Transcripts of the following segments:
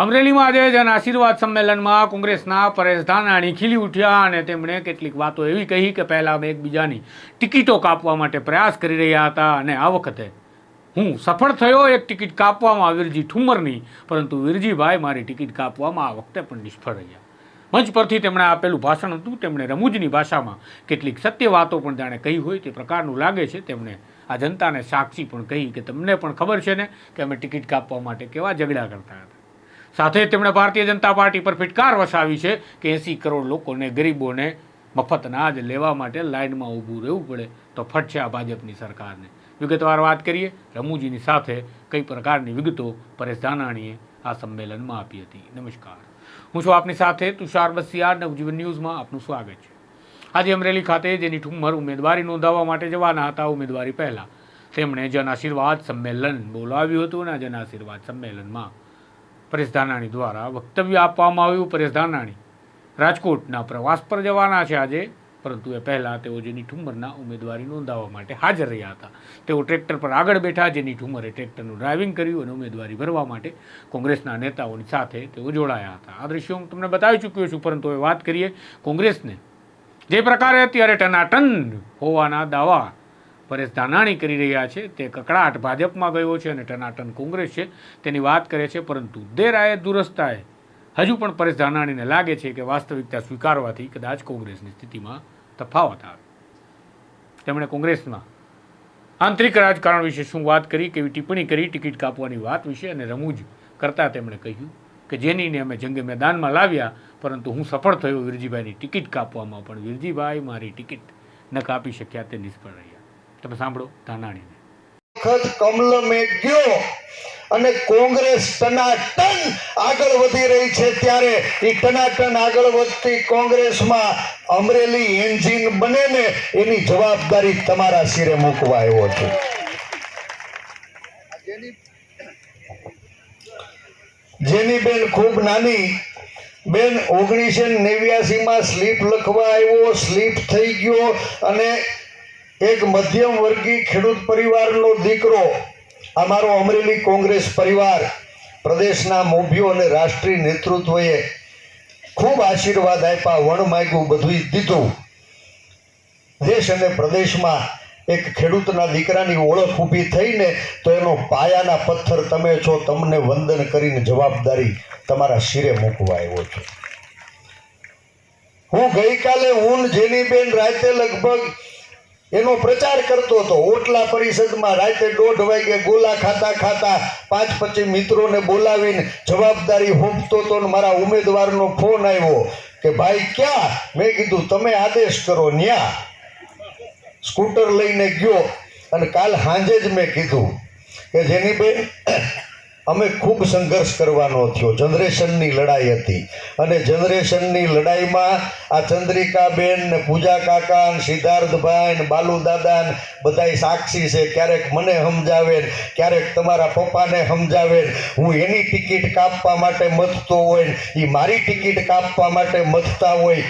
અમરેલીમાં આજે જન આશીર્વાદ સંમેલનમાં કોંગ્રેસના પરેશ ધાનાણી ખીલી ઉઠ્યા અને તેમણે કેટલીક વાતો એવી કહી કે પહેલાં અમે એકબીજાની ટિકિટો કાપવા માટે પ્રયાસ કરી રહ્યા હતા અને આ વખતે હું સફળ થયો, એક ટિકિટ કાપવામાં વીરજી ઠુમરની, પરંતુ વીરજીભાઈ મારી ટિકિટ કાપવામાં આ વખતે પણ નિષ્ફળ રહ્યા. મંચ પરથી તેમણે આપેલું ભાષણ હતું, તેમણે રમૂજની ભાષામાં કેટલીક સત્ય વાતો પણ જાણે કહી હોય તે પ્રકારનું લાગે છે. તેમણે આ જનતાને સાક્ષી પણ કહી કે તમને પણ ખબર છે ને કે અમે ટિકિટ કાપવા માટે કેવા ઝઘડા કરતા હતા. સાથે તેમણે ભારતીય જનતા પાર્ટી પર ફિટકાર વસાવી છે કે એંસી કરોડ લોકોને, ગરીબોને મફત અનાજ લેવા માટે લાઇનમાં ઊભું રહેવું પડે તો ફટશે આ ભાજપની સરકારને. વિગતવાર વાત કરીએ, રમૂજીની સાથે કઈ પ્રકારની વિગતો પરેશ ધાનાણીએ આ સંમેલનમાં આપી હતી. નમસ્કાર. હું છું આપની સાથે તુષાર બસિયા નવજીવન ન્યૂઝમાં આપનું સ્વાગત છે. આજે અમરેલી ખાતે જેની ઠુમ્મર ઉમેદવારી નોંધાવવા માટે જવાના હતા ઉમેદવારી પહેલાં, તેમણે જન આશીર્વાદ સંમેલન બોલાવ્યું હતું અને જન આશીર્વાદ સંમેલનમાં પરેશ ધાનાણી દ્વારા વક્તવ્ય આપવામાં આવ્યું. પરેશ ધાનાણી રાજકોટના પ્રવાસ પર જવાના છે આજે, પરંતુ એ પહેલાં તેઓ જેની ઠુમ્મરના ઉમેદવારી નોંધાવવા માટે હાજર રહ્યા હતા. તેઓ ટ્રેક્ટર પર આગળ બેઠા જેની ઠુમ્મરે ટ્રેક્ટરનું ડ્રાઇવિંગ કર્યું અને ઉમેદવારી ભરવા માટે કોંગ્રેસના નેતાઓની સાથે તેઓ જોડાયા હતા. આ દ્રશ્યો હું તમને બતાવી ચૂક્યો છું, પરંતુ હવે વાત કરીએ કોંગ્રેસને. જે પ્રકારે અત્યારે ટનાટન હોવાના દાવા પરેશ ધાનાણી કરી રહ્યા છે. તે કકડાટ ભાજપમાં ગયો છે અને ટનાટન કોંગ્રેસ છે. તેની વાત કરે છે, પરંતુ દેરાએ દુરસ્તાએ. હજુ પણ પરેશ ધાનાણીને લાગે છે કે વાસ્તવિકતા સ્વીકારવાથી કદાચ કોંગ્રેસની સ્થિતિમાં તફાવત આવે. તેમણે કોંગ્રેસમાં આંતરિક રાજકારણ વિશે શું વાત કરી, કેવી ટિપ્પણી કરી, ટિકિટ કાપવાની વાત વિશે અને રમૂજ કરતાં તેમણે કહ્યું કે જેનીને અમે જંગે મેદાનમાં લાવ્યા, પરંતુ હું સફળ થયો, વિરજીભાઈની ટિકિટ કાપવામાં પણ. વિરજીભાઈ, મારી ટિકિટ ન કાપી શક્યા તે નિષ્ફળ રહ્યા. તમે સાંભળો ધાનાણીને. વખત કમલ મેં અને કોંગ્રેસ ટનાટન આગળ વધી રહી છે ત્યારે એ ટનાટન આગળ વધતી કોંગ્રેસમાં અમરેલી એન્જિન બને ને એની જવાબદારી તમારા સિરે મૂકવા આવ્યો છું. જેની બેન ખૂબ નાની, બેન ઓગણીસો નેવ્યાસી માં સ્લીપ લખવા આવ્યો, સ્લીપ થઈ ગયો અને એક મધ્યમ વર્ગી ખેડૂત પરિવારનો દીકરો અમારો અમરેલી કોંગ્રેસ પરિવાર, પ્રદેશના મોભીઓ અને રાષ્ટ્રીય નેતૃત્વએ ખૂબ આશીર્વાદ આપ્યા, વણ માગ્યું બધું દીધું. દેશ અને પ્રદેશમાં એક ખેડૂતના દીકરાની ઓળખ ઊભી થઈને તો એનો પાયાના પથ્થર તમે છો, તમને વંદન કરીને જવાબદારી તમારા શિરે મૂકવા આવ્યો છું. હું ગઈકાલે હું જેની બેન રાતે લગભગ એનો પ્રચાર કરતો હતો. ઓટલા પરિષદમાં રાતે દોઢ વાગે ગોલા ખાતા ખાતા પાંચ પછી મિત્રોને બોલાવીને જવાબદારી હોંપતો હતો ને મારા ઉમેદવારનો ફોન આવ્યો કે, ભાઈ, ક્યાં? મેં કીધું, તમે આદેશ કરો, ન્યા. સ્કૂટર લઈને ગયો અને કાલ સાંજે જ મેં કીધું કે, જેની બેન અમે ખૂબ સંઘર્ષ કરવાનો થયો. જનરેશનની લડાઈ હતી. અને જનરેશનની લડાઈમાં આ ચંદ્રિકાબેન ને પૂજા કાકા ને સિદ્ધાર્થભાઈ ને બાલુદાદા ને બધાય સાક્ષી છે. ક્યારેક મને સમજાવે ક્યારેક તમારા પપ્પાને સમજાવે હું એની ટિકિટ કાપવા માટે મથતો હોય એ મારી ટિકિટ કાપવા માટે મથતા હોય.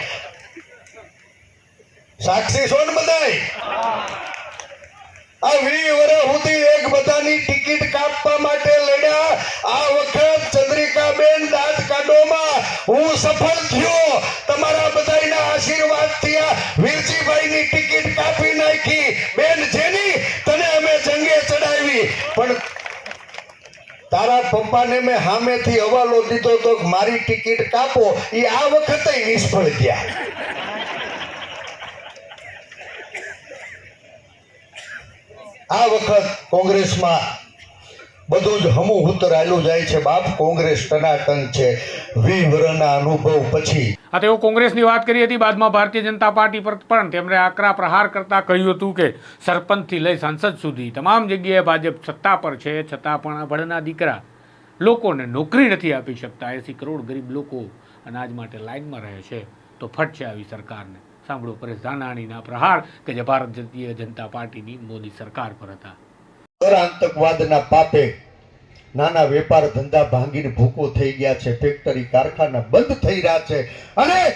સાક્ષી છો ને બધાય? આ વી વર્ષ સુધી એક બધાની ટિકિટ કાપવા આ વખત ચંદ્રિકાબેન દાંત કાઢોમાં હું સફળ થયો. તમારા બધાના આશીર્વાદ આ વીરજીભાઈની ટિકિટ કાપી નાખી. બેન જેની તને અમે જંગે ચડાવી. પણ તારા પપ્પાને મેં સામેથી હવાલો દીધો તો મારી ટિકિટ કાપો. એ આ વખતે નિષ્ફળ ગયા. આ વખત કોંગ્રેસમાં બધું જ હમું ઉતરાયેલું જાય છે. બાપ કોંગ્રેસ ટનાટન છે. વિવરના અનુભવ પછી. આ તેઓ કોંગ્રેસની વાત કરી હતી. બાદમાં ભારતીય જનતા પાર્ટી પર પણ તેમણે આકરા પ્રહાર કરતા કહ્યું હતું કે સરપંચથી લઈ સાંસદ સુધી તમામ જગ્યાએ ભાજપ સત્તા પર છે. છતાં પણ ભણના દીકરા લોકોને નોકરી નથી આપી શકતા. એસી કરોડ ગરીબ લોકો અનાજ માટે લાઇનમાં રહે છે. તો ફટ છે આવી સરકારને. સાંભળો પરેશ ધાનાણીના પ્રહાર કે જે ભારતીય જનતા પાર્ટીની મોદી સરકાર પર હતા. આતંકવાદના પાપે નાના વેપાર ધંધા ભાંગીને ભૂકો થઈ ગયા છે. ફેક્ટરી, કારખાના બંધ થઈ રહ્યા છે. અને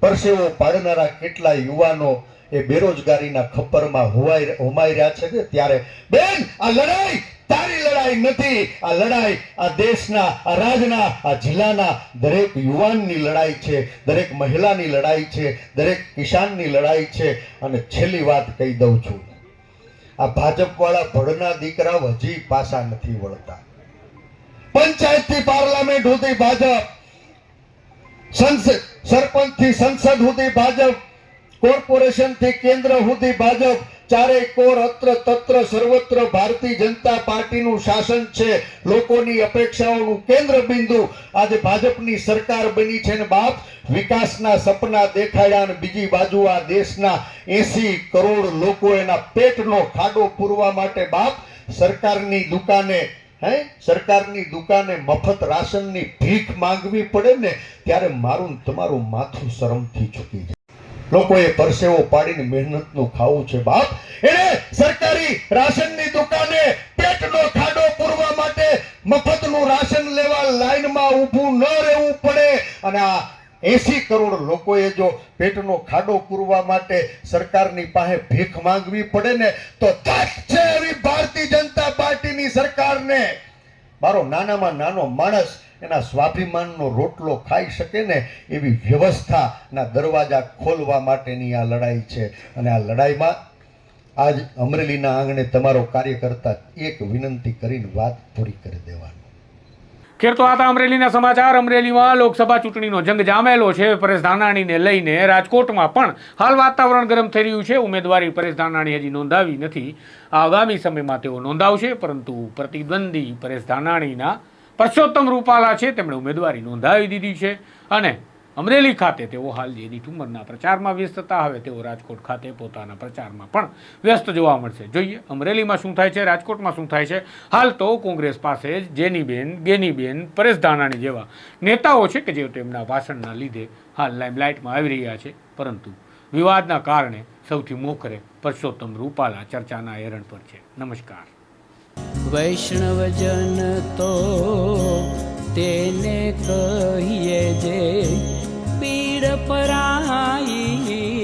પરસેવો પાડનારા કેટલા યુવાનો એ બેરોજગારીના ખપ્પરમાં હોવાઈ હોમાઈ રહ્યા છે ને ત્યારે, બેન, આ લડાઈ તારી લડાઈ નથી. આ લડાઈ આ દેશના, આ રાજના, આ જિલ્લાના દરેક યુવાનની લડાઈ છે. દરેક મહિલાની લડાઈ છે. દરેક કિસાનની લડાઈ છે. અને છેલ્લી વાત કહી દઉં છું. આ ભાજપવાળા ભડના દીકરા હજી પાછા નથી વળતા. પંચાયતથી પાર્લામેન્ટ સુધી ભાજપ. સંસદ સરપંચથી સંસદ સુધી ભાજપ. કોર્પોરેશનથી કેન્દ્ર સુધી ભાજપ. ચારે કોર અત્ર તત્ર સર્વત્ર ભારતીય જનતા પાર્ટીનું શાસન છે. લોકોની અપેક્ષાઓનું કેન્દ્ર બિંદુ આજે ભાજપની સરકાર બની છે ને બાપ, વિકાસના સપના દેખાડ્યા અને બીજી બાજુ આ દેશના એસી કરોડ લોકો એના પેટનો ખાડો પૂરવા માટે બાપ, સરકારની દુકાને, હે? સરકારની દુકાને મફત રાશનની ભીખ માંગવી પડે ને ત્યારે મારું તમારું માથું શરમથી ચૂકી જાય. લોકોએ પરસેવો પાડીને મહેનતનું ખાવું છે બાપ. એને સરકારી રાશનની દુકાને પેટનો ખાડો પૂરવા માટે મફતનું રાશન લેવા લાઈનમાં ઊભું ન રહેવું પડે. અને આ એસી કરોડ લોકોએ જો પેટનો ખાડો પૂરવા માટે સરકારની પાસે ભીખ માંગવી પડે ને, તો તક છે એવી ભારતીય જનતા પાર્ટીની સરકારને. મારો નાનામાં નાનો માણસ એના સ્વાભિમાનનો રોટલો ખાઈ શકે ને એવી વ્યવસ્થાના દરવાજા ખોલવા માટેની આ લડાઈ છે. અને આ લડાઈમાં આજ અમરેલીના આંગણે તમારો કાર્યકર્તા એક વિનંતી કરીને વાત પૂરી કરી દેવાની. ખેર તો આ અમરેલીના સમાચાર. અમરેલીમાં લોકસભા ચૂંટણીનો જંગ જામેલો છે. પરેશ ધાનાણીને લઈને રાજકોટમાં પણ હાલ વાતાવરણ ગરમ થઈ રહ્યું છે. ઉમેદવારી પરેશ ધાનાણી હજી નોંધાવી નથી. આગામી સમયમાં તેઓ નોંધાવશે, પરંતુ પ્રતિદ્વંદી પરેશ ધાનાણીના પરસોત્તમ રૂપાલા છે. તેમણે ઉમેદવારી નોંધાવી દીધી છે. અને અમરેલી ખાતે તેઓ હાલ જેની ઠુમરના પ્રચારમાં વ્યસ્ત હતા હવે તેઓ રાજકોટ ખાતે પોતાના પ્રચારમાં પણ વ્યસ્ત જોવા મળશે. જોઈએ, અમરેલીમાં શું થાય છે, રાજકોટમાં શું થાય છે? હાલ તો કોંગ્રેસ પાસે જેનીબેન ગેનીબેન પરેશ ધાનાણી જેવા નેતાઓ છે કે જે તેમના ભાષણના લીધે હાલ લાઇમલાઇટમાં આવી રહ્યા છે. પરંતુ વિવાદના કારણે સૌથી મોખરે પરસોત્તમ રૂપાલા ચર્ચાના એરણ પર છે. નમસ્કાર. વૈષ્ણવજન તો તેને કહીએ જે પીડ પરાઈ